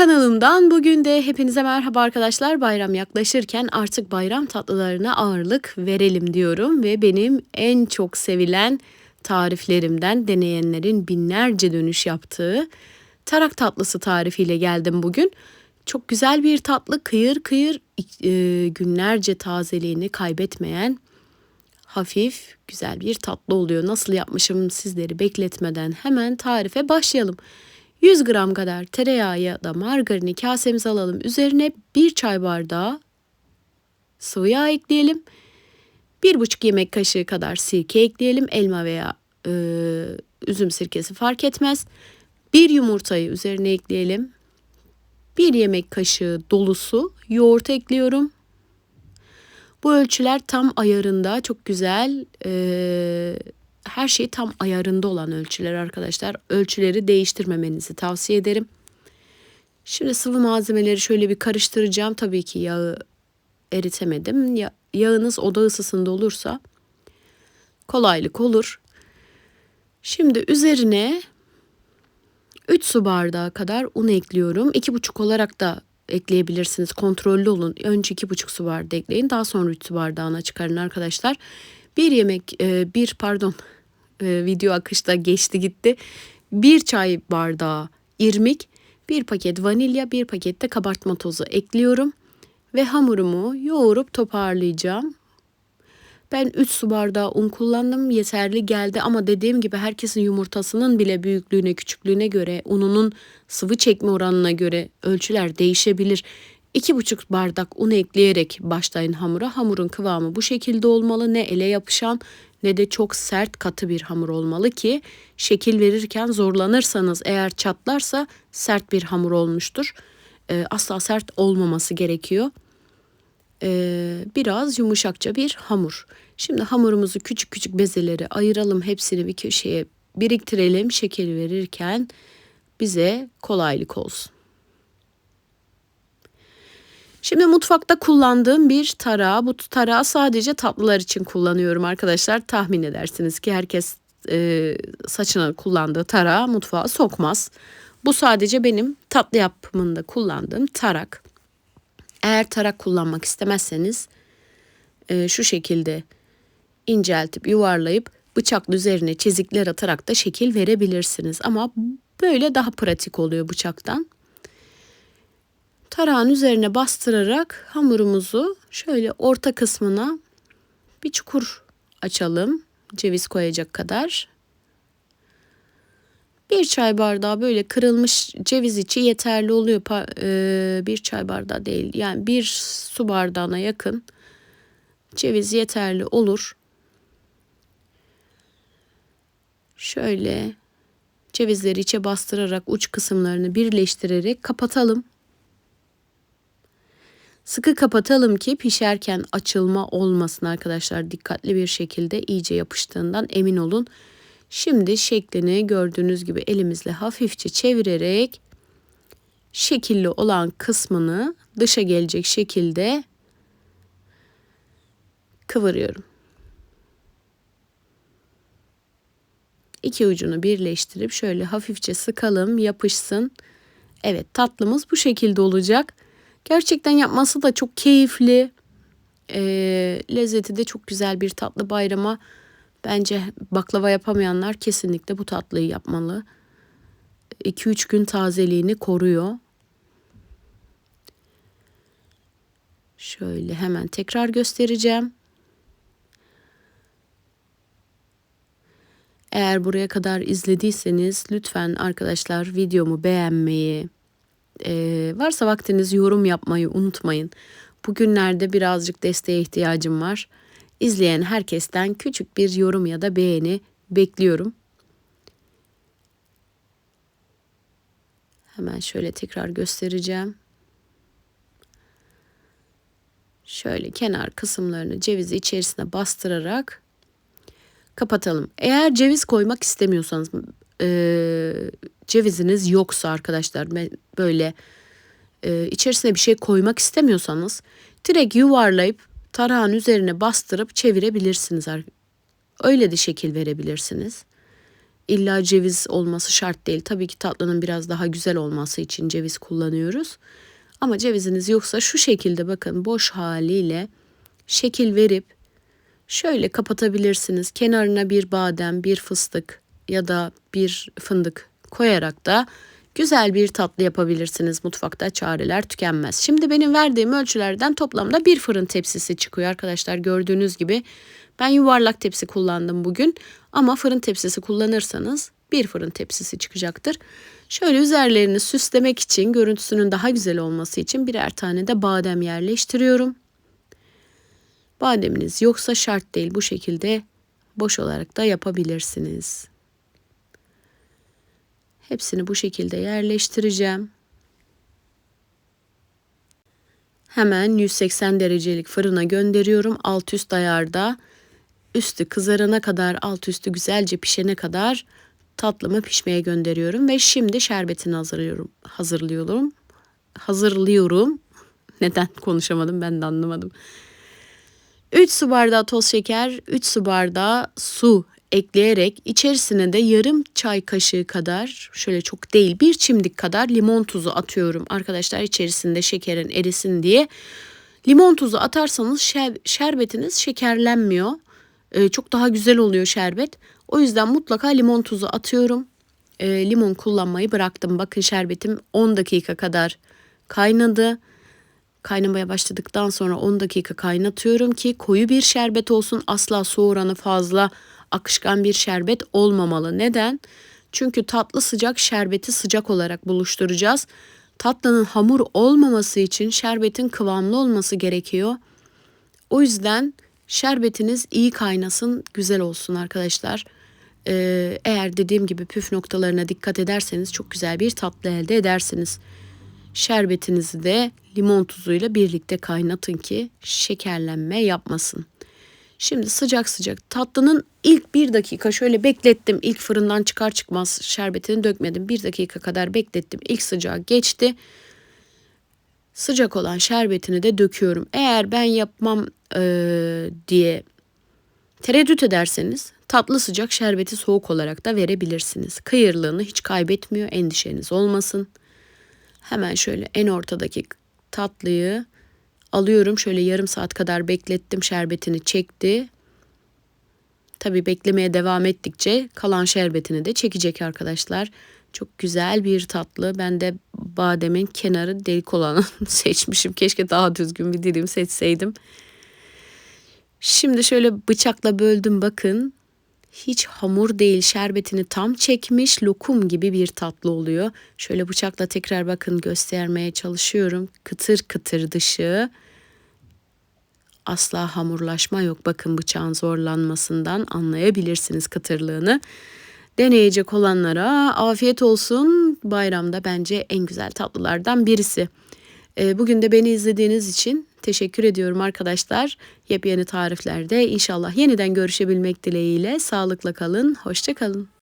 kanalımdan bugün de hepinize merhaba arkadaşlar. Bayram yaklaşırken artık bayram tatlılarına ağırlık verelim diyorum ve benim en çok sevilen tariflerimden deneyenlerin binlerce dönüş yaptığı tarak tatlısı tarifiyle geldim bugün. Çok güzel bir tatlı, kıyır kıyır e, günlerce tazeliğini kaybetmeyen hafif güzel bir tatlı oluyor. Nasıl yapmışım sizleri bekletmeden hemen tarife başlayalım. 100 gram kadar tereyağı ya da margarini kasemize alalım. Üzerine 1 çay bardağı sıvı yağ ekleyelim. 1,5 yemek kaşığı kadar sirke ekleyelim. Elma veya e, üzüm sirkesi fark etmez. Bir yumurtayı üzerine ekleyelim. Bir yemek kaşığı dolusu yoğurt ekliyorum. Bu ölçüler tam ayarında çok güzel e, her şey tam ayarında olan ölçüler arkadaşlar. Ölçüleri değiştirmemenizi tavsiye ederim. Şimdi sıvı malzemeleri şöyle bir karıştıracağım. Tabii ki yağı eritemedim. Ya, yağınız oda ısısında olursa kolaylık olur. Şimdi üzerine 3 su bardağı kadar un ekliyorum. 2,5 olarak da ekleyebilirsiniz. Kontrollü olun. Önce 2,5 su bardağı ekleyin. Daha sonra 3 su bardağına çıkarın arkadaşlar. Bir yemek, e, bir pardon e, video akışta geçti gitti. Bir çay bardağı irmik, bir paket vanilya, bir paket de kabartma tozu ekliyorum. Ve hamurumu yoğurup toparlayacağım. Ben 3 su bardağı un kullandım. Yeterli geldi ama dediğim gibi herkesin yumurtasının bile büyüklüğüne, küçüklüğüne göre, ununun sıvı çekme oranına göre ölçüler değişebilir. 2,5 bardak un ekleyerek başlayın hamura. Hamurun kıvamı bu şekilde olmalı. Ne ele yapışan ne de çok sert katı bir hamur olmalı ki şekil verirken zorlanırsanız eğer çatlarsa sert bir hamur olmuştur. Ee, asla sert olmaması gerekiyor. Ee, biraz yumuşakça bir hamur. Şimdi hamurumuzu küçük küçük bezeleri ayıralım. Hepsini bir köşeye biriktirelim. Şekil verirken bize kolaylık olsun. Şimdi mutfakta kullandığım bir tarağı. Bu tarağı sadece tatlılar için kullanıyorum arkadaşlar. Tahmin edersiniz ki herkes e, saçına kullandığı tarağı mutfağa sokmaz. Bu sadece benim tatlı yapımında kullandığım tarak. Eğer tarak kullanmak istemezseniz e, şu şekilde inceltip yuvarlayıp bıçakla üzerine çizikler atarak da şekil verebilirsiniz. Ama böyle daha pratik oluyor bıçaktan. Tarağın üzerine bastırarak hamurumuzu şöyle orta kısmına bir çukur açalım. Ceviz koyacak kadar. Bir çay bardağı böyle kırılmış ceviz içi yeterli oluyor. Ee, bir çay bardağı değil yani bir su bardağına yakın ceviz yeterli olur. Şöyle cevizleri içe bastırarak uç kısımlarını birleştirerek kapatalım. Sıkı kapatalım ki pişerken açılma olmasın arkadaşlar. Dikkatli bir şekilde iyice yapıştığından emin olun. Şimdi şeklini gördüğünüz gibi elimizle hafifçe çevirerek şekilli olan kısmını dışa gelecek şekilde kıvırıyorum. İki ucunu birleştirip şöyle hafifçe sıkalım, yapışsın. Evet, tatlımız bu şekilde olacak. Gerçekten yapması da çok keyifli. E, lezzeti de çok güzel bir tatlı bayrama. Bence baklava yapamayanlar kesinlikle bu tatlıyı yapmalı. 2-3 gün tazeliğini koruyor. Şöyle hemen tekrar göstereceğim. Eğer buraya kadar izlediyseniz lütfen arkadaşlar videomu beğenmeyi, e, varsa vaktiniz yorum yapmayı unutmayın. Bugünlerde birazcık desteğe ihtiyacım var. İzleyen herkesten küçük bir yorum ya da beğeni bekliyorum. Hemen şöyle tekrar göstereceğim. Şöyle kenar kısımlarını cevizi içerisine bastırarak kapatalım. Eğer ceviz koymak istemiyorsanız e, ceviziniz yoksa arkadaşlar böyle e, içerisine bir şey koymak istemiyorsanız direkt yuvarlayıp tarağın üzerine bastırıp çevirebilirsiniz. Öyle de şekil verebilirsiniz. illa ceviz olması şart değil. Tabii ki tatlının biraz daha güzel olması için ceviz kullanıyoruz. Ama ceviziniz yoksa şu şekilde bakın boş haliyle şekil verip şöyle kapatabilirsiniz. Kenarına bir badem, bir fıstık ya da bir fındık koyarak da güzel bir tatlı yapabilirsiniz. Mutfakta çareler tükenmez. Şimdi benim verdiğim ölçülerden toplamda bir fırın tepsisi çıkıyor arkadaşlar. Gördüğünüz gibi ben yuvarlak tepsi kullandım bugün ama fırın tepsisi kullanırsanız bir fırın tepsisi çıkacaktır. Şöyle üzerlerini süslemek için görüntüsünün daha güzel olması için birer tane de badem yerleştiriyorum. Bademiniz yoksa şart değil bu şekilde boş olarak da yapabilirsiniz. Hepsini bu şekilde yerleştireceğim. Hemen 180 derecelik fırına gönderiyorum. Alt üst ayarda üstü kızarana kadar alt üstü güzelce pişene kadar tatlımı pişmeye gönderiyorum ve şimdi şerbetini hazırlıyorum. Hazırlıyorum. Hazırlıyorum. Neden konuşamadım ben de anlamadım. 3 su bardağı toz şeker, 3 su bardağı su ekleyerek içerisine de yarım çay kaşığı kadar şöyle çok değil bir çimdik kadar limon tuzu atıyorum. Arkadaşlar içerisinde şekerin erisin diye. Limon tuzu atarsanız şer, şerbetiniz şekerlenmiyor. Ee, çok daha güzel oluyor şerbet. O yüzden mutlaka limon tuzu atıyorum. Ee, limon kullanmayı bıraktım. Bakın şerbetim 10 dakika kadar kaynadı. Kaynamaya başladıktan sonra 10 dakika kaynatıyorum ki koyu bir şerbet olsun. Asla su oranı fazla akışkan bir şerbet olmamalı. Neden? Çünkü tatlı sıcak şerbeti sıcak olarak buluşturacağız. Tatlının hamur olmaması için şerbetin kıvamlı olması gerekiyor. O yüzden şerbetiniz iyi kaynasın, güzel olsun arkadaşlar. Ee, eğer dediğim gibi püf noktalarına dikkat ederseniz çok güzel bir tatlı elde edersiniz. Şerbetinizi de limon tuzuyla birlikte kaynatın ki şekerlenme yapmasın. Şimdi sıcak sıcak tatlının ilk bir dakika şöyle beklettim. İlk fırından çıkar çıkmaz şerbetini dökmedim. Bir dakika kadar beklettim. İlk sıcağı geçti. Sıcak olan şerbetini de döküyorum. Eğer ben yapmam ee, diye tereddüt ederseniz tatlı sıcak şerbeti soğuk olarak da verebilirsiniz. Kıyırlığını hiç kaybetmiyor endişeniz olmasın. Hemen şöyle en ortadaki tatlıyı alıyorum. Şöyle yarım saat kadar beklettim şerbetini çekti. Tabii beklemeye devam ettikçe kalan şerbetini de çekecek arkadaşlar. Çok güzel bir tatlı. Ben de bademin kenarı delik olanı seçmişim. Keşke daha düzgün bir dilim seçseydim. Şimdi şöyle bıçakla böldüm bakın. Hiç hamur değil şerbetini tam çekmiş lokum gibi bir tatlı oluyor. Şöyle bıçakla tekrar bakın göstermeye çalışıyorum. Kıtır kıtır dışı. Asla hamurlaşma yok. Bakın bıçağın zorlanmasından anlayabilirsiniz kıtırlığını. Deneyecek olanlara afiyet olsun. Bayramda bence en güzel tatlılardan birisi. Ee, bugün de beni izlediğiniz için teşekkür ediyorum arkadaşlar. Yepyeni tariflerde inşallah yeniden görüşebilmek dileğiyle. Sağlıkla kalın, hoşça kalın.